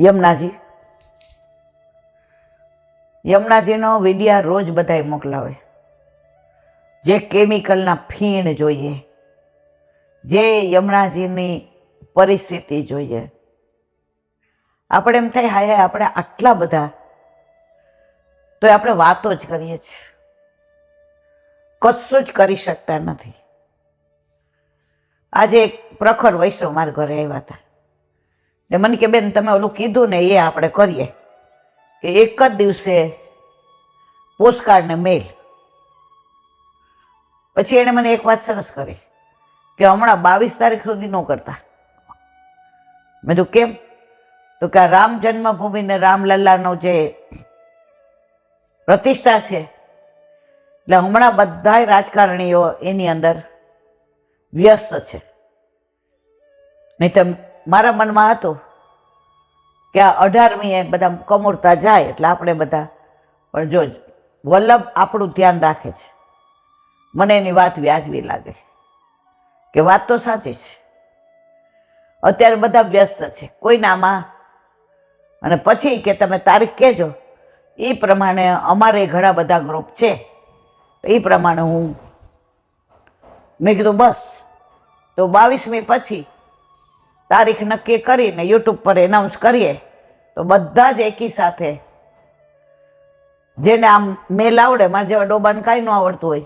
યમુનાજી. યમુનાજીનો વિડિયા રોજ બધાય મોકલાવે. જે કેમિકલના ફીણ જોઈએ, જે યમુનાજીની પરિસ્થિતિ જોઈએ. આપણે એમ થાય, હાય આપણે આટલા બધા. તો આપણે વાતો જ કરીએ છીએ. કશું જ કરી શકતા નથી. આજે એક પ્રખર વૈષ્ણવ મારા ઘરે આવ્યા હતા. ને મને કે, બેન, તમે ઓલું કીધું ને એ આપણે કરીએ. કે એક જ દિવસે પોસ્ટકાર્ડ ને મેલ. પછી એણે મને એક વાત સરસ કરી, કે હમણાં બાવીસ તારીખ સુધી ન કરતા. મેં કીધું, કેમ? તો કે આ રામ જન્મભૂમિ ને રામલલ્લાનો જે પ્રતિષ્ઠા છે, એટલે હમણાં બધાય રાજકારણીઓ એની અંદર વ્યસ્ત છે. નહીં મારા મનમાં હતો કે આ અઢારમીએ બધા કમુરતા જાય એટલે આપણે બધા, પણ જો વલ્લભ આપણું ધ્યાન રાખે છે. મને એની વાત વ્યાજબી લાગે કે વાત તો સાચી છે. અત્યારે બધા વ્યસ્ત છે, કોઈનામાં. અને પછી કે તમે તારીખ કહેજો, એ પ્રમાણે અમારે ઘણા બધા ગ્રુપ છે. એ પ્રમાણે હું, મેં કીધું બસ, તો બાવીસમી પછી તારીખ નક્કી કરીને યુટ્યુબ પર એનાઉન્સ કરીએ, તો બધા જ એકી સાથે જેને આમ મેલ આવડે, મારા જેવા ડોબાને કાંઈ ન આવડતું હોય,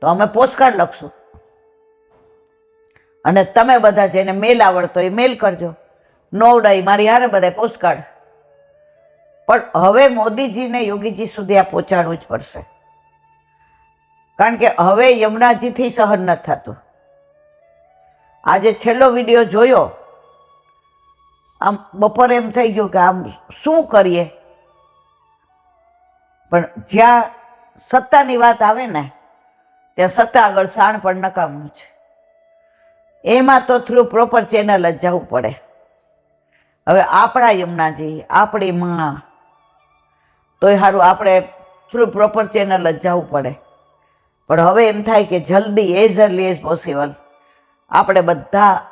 તો અમે પોસ્ટકાર્ડ લખશું. અને તમે બધા જેને મેલ આવડતો એ મેલ કરજો. નોવડાઈ મારી હારે બધા પોસ્ટકાર્ડ પણ હવે મોદીજીને યોગીજી સુધી આ પહોંચાડવું જ પડશે. કારણ કે હવે યમુનાજીથી સહન ન થતું. આજે છેલ્લો વીડિયો જોયો આમ બપોરે એમ થઈ ગયું કે આમ શું કરીએ? પણ જ્યાં સત્તાની વાત આવે ને, ત્યાં સત્તા આગળ સાણ પણ નકામનું છે. એમાં તો થ્રુ પ્રોપર ચેનલ જ જવું પડે. હવે આપણા યમુનાજી આપણી માં, તોય સારું આપણે થ્રુ પ્રોપર ચેનલ જ જવું પડે. પણ હવે એમ થાય કે જલ્દી એઝ અર્લી એઝ પોસિબલ આપણે બધા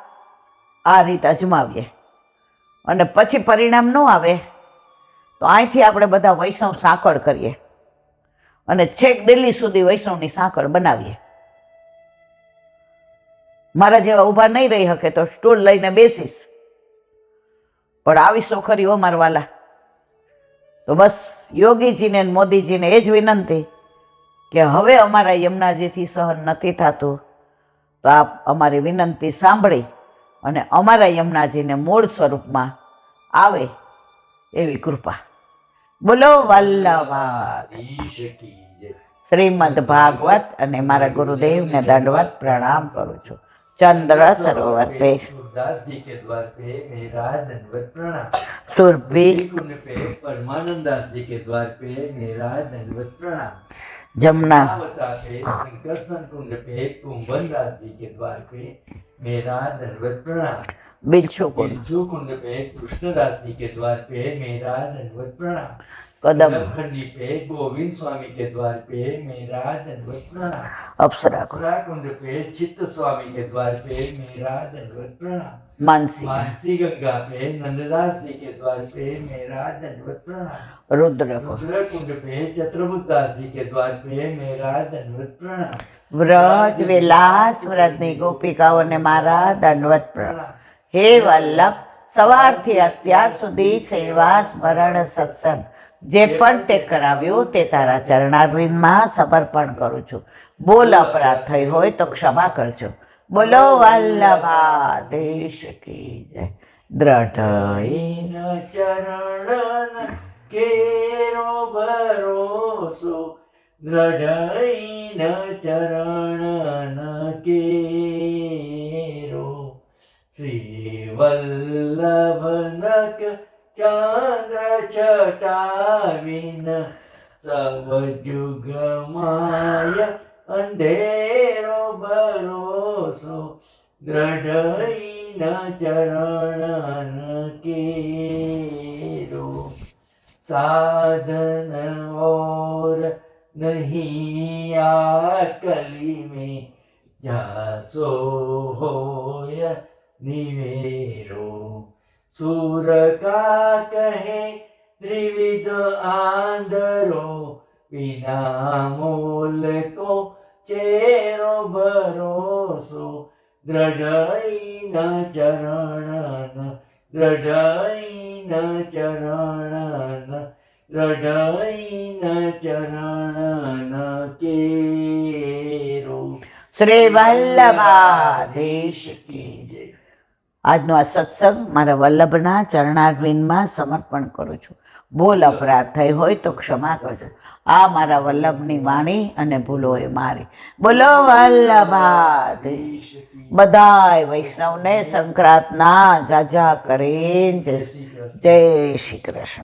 આ રીત અજમાવીએ. અને પછી પરિણામ ન આવે, તો અહીંથી આપણે બધા વૈષ્ણવ સાંકળ કરીએ. અને છેક દિલ્હી સુધી વૈષ્ણવની સાંકળ બનાવીએ. મારા જેવા ઊભા નહીં રહી શકે તો સ્ટૂલ લઈને બેસીશ. પણ આવી સોખરીઓ મારવાલા તો બસ યોગીજીને મોદીજીને એ જ વિનંતી કે હવે અમારા યમુનાજીથી સહન નથી થતું, તો આપ અમારી વિનંતી સાંભળી. અને અમારા યમુનાજીને મૂળ સ્વરૂપમાં આવે એવી કૃપા. બોલો વલ્લભાઈ શ્રીમદ ભાગવત અને મારા ગુરુદેવને દંડવત પ્રણામ કરું છું. ચંદ્ર સરોવર પે દાસજી કે દ્વાર પે મેરા દંડવત પ્રણામ. સુર કુંડ પે પરમાનંદાસજી કે દ્વાર પે મેરા દંડવત પ્રણામ. જમના. અવતાર પે સંકર્ષણ કુંડ પે કુંભનદાસજી કે દ્વાર પે मेरा धनवत प्रणाम बिलचो कुंड बिलचो कुंड पे कृष्णदास जी के द्वार पे मेरा धनवत प्रणाम કદમ खंडी पे गोविंद स्वामी के द्वार पे मेरा दंडवत प्रणाम અપ્સરા કુંડ अप्सरा कुंड पे चित्त स्वामी के द्वार पे मेरा दंडवत प्रणाम માનસી मानसी गंगा पे नंददास जी के द्वार पे मेरा दंडवत प्रणाम રુદ્ર કુંડ रुद्र कुंड पे चत्रभुज दास जी के द्वार पे मेरा दंडवत प्रणाम વ્રજ વિલાસ વ્રજની ગોપિકાઓને મારા દંડવત પ્રણામ હે વલ્લભ સવારથી અત્યાર સુધી સેવા સ્મરણ સત્સંગ જે પણ તે કરાવ્યું તે તારા ચરણારવિંદમાં સમર્પણ કરું છું. બોલ અપરાધ થઈ હોય તો ક્ષમા કરજો. બોલો, વલ્લભા, દેશ કી જય. દ્રઢ ચરણ કેરો ભરોસો. દ્રઢઈન ચરણ કેરો. શ્રી વલ્લભનક ચંદ્ર છટાવીન સબ જુગ માય અંધેરો ભરોસો દ્રઢઈના ચરણ કેરો સાધન ઓર નહીં આ કલી મેં જાસો હોય નિવેરો સુર કા કહે ત્રિવિધ આંધરો વિના મોલ કો ચેરો ભરોસો દ્રઢઈ ન ચરણ દ્રઢઈ ન ચરણ દ્રઢઈ ન ચરણ કેરો શ્રી વલ્લભાધીશ કી જય. આજનો આ સત્સંગ મારા વલ્લભના ચરણારવિંદમાં સમર્પણ કરું છું. બોલ અપરાધ થઈ હોય તો ક્ષમા કરજો. આ મારા વલ્લભની વાણી અને ભૂલો એ મારી. બોલો વલ્લભાધીશ. બધાય વૈષ્ણવને સંક્રાંતના જાજા કૃષ્ણ જય શ્રી કૃષ્ણ.